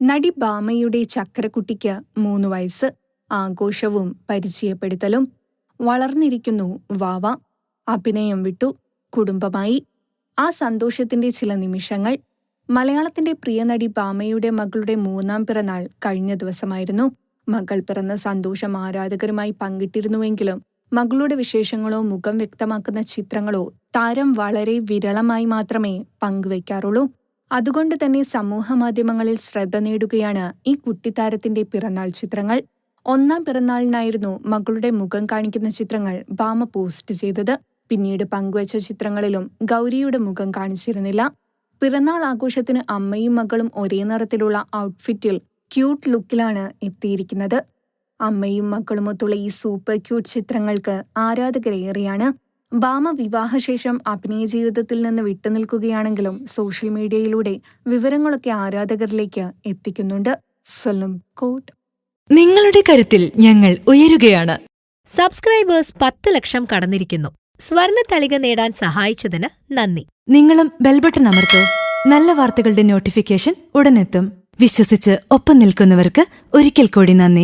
നടി ബാമയുടെ ചക്രക്കുട്ടിക്ക് മൂന്ന് വയസ്സ്. ആഘോഷവും പരിചയപ്പെടുത്തലും വളർന്നിരിക്കുന്നു വാവ. അഭിനയം വിട്ടു കുടുംബമായി. ആ സന്തോഷത്തിന്റെ ചില നിമിഷങ്ങൾ. മലയാളത്തിന്റെ പ്രിയ നടി ബാമയുടെ മകളുടെ മൂന്നാം പിറന്നാൾ കഴിഞ്ഞ ദിവസമായിരുന്നു. മകൾ പിറന്ന സന്തോഷം ആരാധകരുമായി പങ്കിട്ടിരുന്നുവെങ്കിലും മകളുടെ വിശേഷങ്ങളോ മുഖം വ്യക്തമാക്കുന്ന ചിത്രങ്ങളോ താരം വളരെ വിരളമായി മാത്രമേ പങ്കുവയ്ക്കാറുള്ളൂ അതുകൊണ്ട് തന്നെ സമൂഹമാധ്യമങ്ങളിൽ ശ്രദ്ധ നേടുകയാണ് ഈ കുട്ടിത്താരത്തിന്റെ പിറന്നാൾ ചിത്രങ്ങൾ. ഒന്നാം പിറന്നാളിനായിരുന്നു മകളുടെ മുഖം കാണിക്കുന്ന ചിത്രങ്ങൾ ബാമ പോസ്റ്റ് ചെയ്തത്. പിന്നീട് പങ്കുവച്ച ചിത്രങ്ങളിലും ഗൗരിയുടെ മുഖം കാണിച്ചിരുന്നില്ല. പിറന്നാൾ ആഘോഷത്തിന് അമ്മയും മകളും ഒരേ നിറത്തിലുള്ള ഔട്ട്ഫിറ്റിൽ ക്യൂട്ട് ലുക്കിലാണ് എത്തിയിരിക്കുന്നത്. അമ്മയും മക്കളുമൊത്തുള്ള ഈ സൂപ്പർ ക്യൂട്ട് ചിത്രങ്ങൾക്ക് ആരാധകരേറെയാണ്. ബാമ വിവാഹശേഷം അഭിനയ ജീവിതത്തിൽ നിന്ന് വിട്ടുനിൽക്കുകയാണെങ്കിലും സോഷ്യൽ മീഡിയയിലൂടെ വിവരങ്ങളൊക്കെ ആരാധകരിലേക്ക് എത്തിക്കുന്നുണ്ട്. ഫിലിം കോട്ട്. നിങ്ങളുടെ കരുത്തിൽ ഞങ്ങൾ ഉയരുകയാണ്. സബ്സ്ക്രൈബേഴ്സ് പത്ത് ലക്ഷം കടന്നിരിക്കുന്നു. സ്വർണ തളിക നേടാൻ സഹായിച്ചതിന് നന്ദി. നിങ്ങളും ബെൽബട്ടൺ അമർത്തോ. നല്ല വാർത്തകളുടെ നോട്ടിഫിക്കേഷൻ ഉടനെത്തും. വിശ്വസിച്ച് ഒപ്പം നിൽക്കുന്നവർക്ക് ഒരിക്കൽ കൂടി നന്ദി.